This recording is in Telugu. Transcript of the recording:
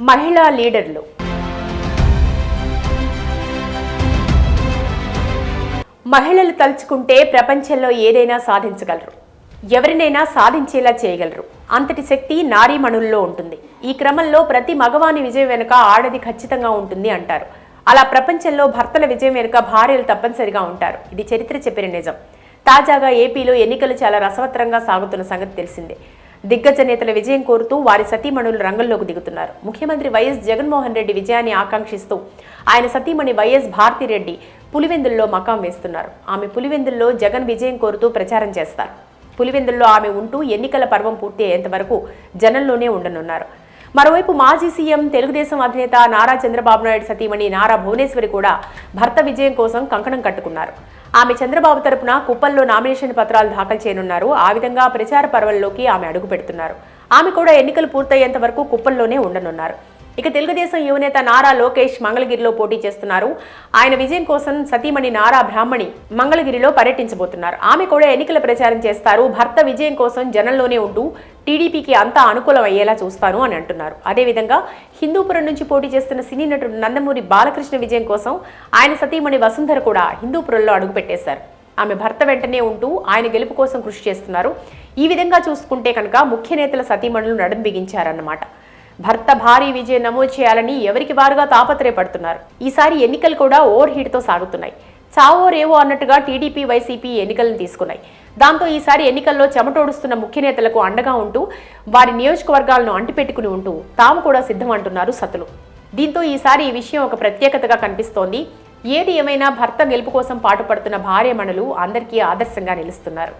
మహిళా లీడర్లు. మహిళలు తలుచుకుంటే ప్రపంచంలో ఏదైనా సాధించగలరు. ఎవరినైనా సాధించేలా చేయగలరు. అంతటి శక్తి నారీమణుల్లో ఉంటుంది. ఈ క్రమంలో ప్రతి మగవాని విజయం వెనుక ఆడది ఖచ్చితంగా ఉంటుంది అంటారు. అలా ప్రపంచంలో భర్తల విజయం వెనుక భార్యలు తప్పనిసరిగా ఉంటారు. ఇది చరిత్ర చెప్పిన నిజం. తాజాగా ఏపీలో ఎన్నికలు చాలా రసవత్తరంగా సాగుతున్న సంగతి తెలిసిందే. దిగ్గజ నేతల విజయం కోరుతూ వారి సతీమణులు రంగంలోకి దిగుతున్నారు. ముఖ్యమంత్రి వైఎస్ జగన్మోహన్ రెడ్డి విజయాన్ని ఆకాంక్షిస్తూ ఆయన సతీమణి వైఎస్ భారతిరెడ్డి పులివెందుల్లో మకాం వేస్తున్నారు. ఆమె పులివెందుల్లో జగన్ విజయం కోరుతూ ప్రచారం చేస్తారు. పులివెందుల్లో ఆమె ఉంటూ ఎన్నికల పర్వం పూర్తి అయ్యేంత వరకు జనంలోనే ఉండనున్నారు. మరోవైపు మాజీ సీఎం తెలుగుదేశం అధినేత నారా చంద్రబాబు నాయుడు సతీమణి నారా భువనేశ్వరి కూడా భర్త విజయం కోసం కంకణం కట్టుకున్నారు. ఆమె చంద్రబాబు తరపున కుప్పల్లో నామినేషన్ పత్రాలు దాఖలు చేయనున్నారు. ఆ విధంగా ప్రచార పర్వంలోకి ఆమె అడుగు పెడుతున్నారు. ఆమె కూడా ఎన్నికలు పూర్తయ్యేంత వరకు కుప్పల్లోనే ఉండనున్నారు. ఇక తెలుగుదేశం యువనేత నారా లోకేష్ మంగళగిరిలో పోటీ చేస్తున్నారు. ఆయన విజయం కోసం సతీమణి నారా బ్రాహ్మణి మంగళగిరిలో పర్యటించబోతున్నారు. ఆమె కూడా ఎన్నికల ప్రచారం చేస్తారు. భర్త విజయం కోసం జనంలోనే ఉంటూ టీడీపీకి అంతా అనుకూలం అయ్యేలా చూస్తాను అని అంటున్నారు. అదేవిధంగా హిందూపురం నుంచి పోటీ చేస్తున్న సినీ నటుడు నందమూరి బాలకృష్ణ విజయం కోసం ఆయన సతీమణి వసుంధర కూడా హిందూపురంలో అడుగుపెట్టేశారు. ఆమె భర్త వెంటనే ఉంటూ ఆయన గెలుపు కోసం కృషి చేస్తున్నారు. ఈ విధంగా చూసుకుంటే కనుక ముఖ్య నేతల సతీమణులు నడుం బిగించారన్నమాట. భర్త భారీ విజయం నమోదు చేయాలని ఎవరికి వారుగా తాపత్రయపడుతున్నారు. ఈసారి ఎన్నికలు కూడా ఓవర్ హీట్తో సాగుతున్నాయి. చావో రేవో అన్నట్టుగా టీడీపీ వైసీపీ ఎన్నికలను తీసుకున్నాయి. దాంతో ఈసారి ఎన్నికల్లో చెమటోడుస్తున్న ముఖ్య నేతలకు అండగా ఉంటూ వారి నియోజకవర్గాలను అంటిపెట్టుకుని ఉంటూ తాము కూడా సిద్ధం అంటున్నారు సతులు దీంతో ఈసారి ఈ విషయం ఒక ప్రత్యేకతగా కనిపిస్తోంది. ఏది ఏమైనా భర్త గెలుపు కోసం పాటుపడుతున్న భార్యమణులు అందరికీ ఆదర్శంగా నిలుస్తున్నారు.